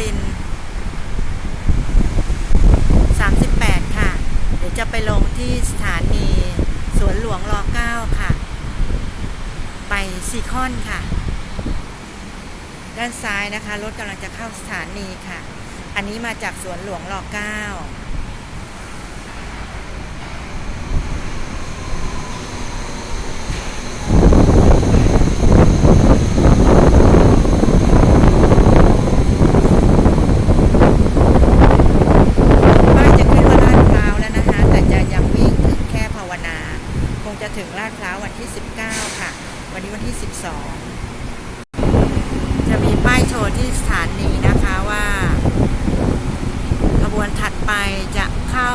รินทร์38 ค่ะ เดี๋ยวจะไปลงที่สถานีสวนหลวงร9ค่ะ ไปซีคอนค่ะ ด้านซ้ายนะคะ รถกำลังจะเข้าสถานีค่ะ อันนี้มาจากสวนหลวงร9 ป้ายจะขึ้นว่าลาดพร้าวแล้วนะคะ แต่จะยังวิ่งถึงแค่ภาวนา คงจะถึงลาดพร้าววันที่ 19 ค่ะ วันนี้วันที่ 12 จะมีป้ายโชว์ที่สถานีนะคะว่าขบวนถัดไปจะเข้า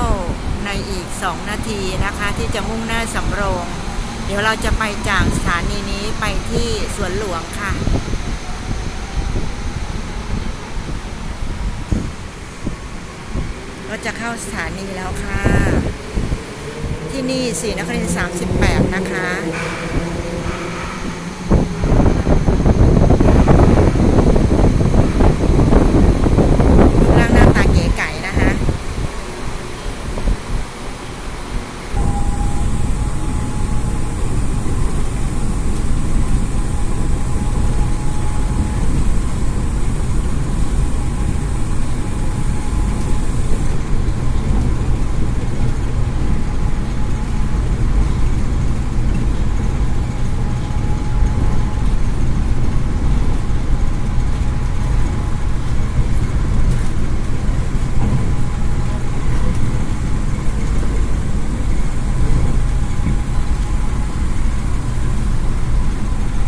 ในอีก 2 นาทีนะคะ ที่จะมุ่งหน้าสำโรง เดี๋ยวเราจะไปจากสถานีนี้ไปที่สวนหลวงค่ะรถจะเข้าสถานีแล้วค่ะ ที่นี่สีนครินทร์38 นะคะ รูปร่างหน้าตาเก๋ไก่นะคะ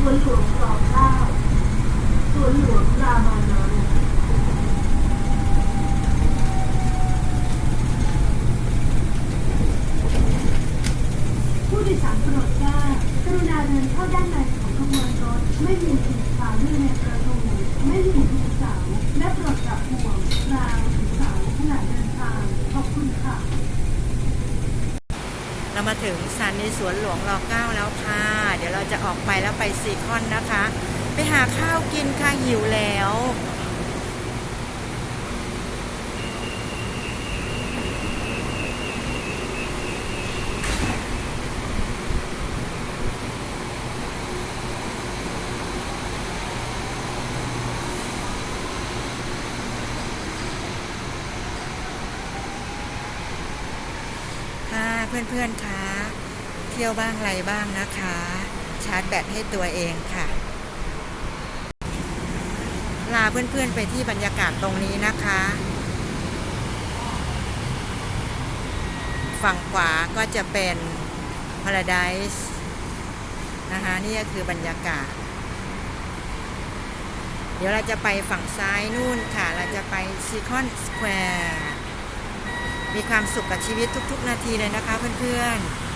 สวนหลวงรอเก้าส วนรามานนผู้โดยสารโปรดทราบกรุณาเดินเข้าด้านในของขบวนรถ ไม่มีผีสาด้วยในประตู ไม่มีผีสาวและโปรดจับห่วงราวผีสาวขณะเดินทาง ขอบคุณค่ะ เรามาถึงสถานีสวนหลวงรอเก้าแล้วค่ะ เดี๋ยวเราจะออกไปแล้วไปซีคอนนะคะ ไปหาข้าวกินค่ะหิวแล้ว ค่ะ เพื่อนๆคะเที่ยวบ้างไรบ้างนะคะ ชาร์จแบตให้ตัวเองค่ะ ลาเพื่อนๆไปที่บรรยากาศตรงนี้นะคะ ฝั่งขวาก็จะเป็น Paradise นะคะนี่ก็คือบรรยากาศ เดี๋ยวเราจะไปฝั่งซ้ายนู่นค่ะ เราจะไปซีคอนสแควร์ มีความสุขกับชีวิตทุก ๆ นาทีเลยนะคะเพื่อน